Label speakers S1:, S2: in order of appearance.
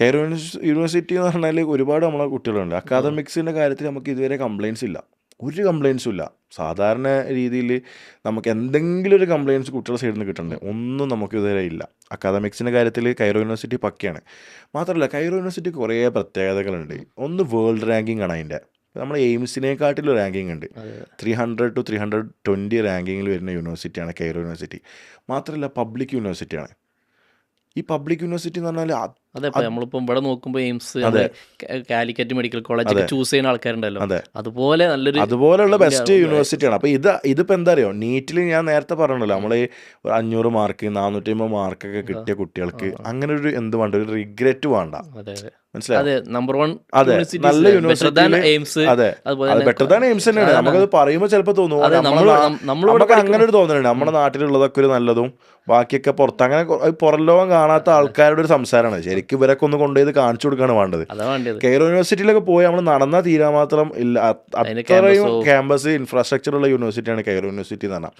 S1: Care university എന്ന് പറഞ്ഞാൽ ഒരുപാട് നമ്മളെ കുട്ടികളുണ്ട്. അക്കാദമിക്സിന്റെ കാര്യത്തിൽ നമുക്ക് ഇതുവരെ കംപ്ലയിൻസ് ഇല്ല. ഒരു കംപ്ലയിൻസും ഇല്ല. സാധാരണ രീതിയിൽ നമുക്ക് എന്തെങ്കിലും ഒരു കംപ്ലയിൻസ് കുട്ടികളുടെ സൈഡിൽ നിന്ന് കിട്ടുന്നുണ്ട് ഒന്നും നമുക്ക് ഇതുവരെ ഇല്ല. അക്കാദമിക്സിന്റെ കാര്യത്തിൽ കൈറോ യൂണിവേഴ്സിറ്റി പക്കയാണ്. മാത്രമല്ല കൈറോ യൂണിവേഴ്സിറ്റി കുറേ പ്രത്യേകതകളുണ്ട്. ഒന്ന് വേൾഡ് റാങ്കിങ് ആണ് അതിന്റെ നമ്മൾ എയിംസിനെക്കാട്ടിലും റാങ്കിങ് ഉണ്ട്. Three hundred to three hundred twenty റാങ്കിങ്ങിൽ വരുന്ന യൂണിവേഴ്സിറ്റിയാണ് കൈറോ യൂണിവേഴ്സിറ്റി മാത്രമല്ല പബ്ലിക് യൂണിവേഴ്സിറ്റിയാണ് ഈ പബ്ലിക് യൂണിവേഴ്സിറ്റി എന്ന് പറഞ്ഞാൽ അത്
S2: അതെ ഇപ്പൊ നമ്മളിപ്പോ ഇവിടെ നോക്കുമ്പോ എയിംസ് കാലിക്കറ്റ് മെഡിക്കൽ കോളേജ് ഒക്കെ. ചൂസ് ചെയ്യുന്ന ആൾക്കാരുണ്ടല്ലോ.
S1: അതെ.
S2: അതുപോലെ നല്ലൊരു
S1: അതുപോലെയുള്ള ബെസ്റ്റ് യൂണിവേഴ്സിറ്റിയാണ് അപ്പോൾ ഇത് ഇതിപ്പോ എന്താ അറിയോ? നീറ്റിൽ ഞാൻ നേരത്തെ പറഞ്ഞല്ലോ നമ്മൾ ഒരു അഞ്ഞൂറ് മാർക്ക് നാനൂറ്റി അമ്പത് മാർക്കൊക്കെ കിട്ടിയ കുട്ടികൾക്ക് അങ്ങനെ ഒരു എന്ത് വേണ്ട ഒരു റിഗ്രറ്റ് വേണ്ട. മനസ്സിലായോ?
S2: നമ്പർ വൺ
S1: അതെ, നല്ല university-ൽ
S2: എയിംസ്
S1: അതെ. ബെറ്റർ ദാൻ എയിംസ് തന്നെയാണ്. നമുക്കത് പറയുമ്പോൾ ചിലപ്പോൾ അങ്ങനെ ഒരു തോന്നലുണ്ട്. നമ്മുടെ നാട്ടിലുള്ളതൊക്കെ ഒരു നല്ലതും ബാക്കിയൊക്കെ പുറത്ത് അങ്ങനെ പുറം ലോകം കാണാത്ത ആൾക്കാരുടെ ഒരു സംസാരമാണ് ശരിക്കും ഇവരൊക്കെ ഒന്ന് കൊണ്ടുപോയി ഇത് കാണിച്ചു കൊടുക്കുകയാണ് വേണ്ടത്. കെയർ യൂണിവേഴ്സിറ്റിയിലൊക്കെ പോയി നമ്മൾ നടന്നാൽ തീരാമാത്രം ഇല്ല. അത്രയും ക്യാമ്പസ് ഇൻഫ്രാസ്ട്രക്ചർ ഉള്ള യൂണിവേഴ്സിറ്റിയാണ് കെയർ യൂണിവേഴ്സിറ്റി എന്ന് പറഞ്ഞാൽ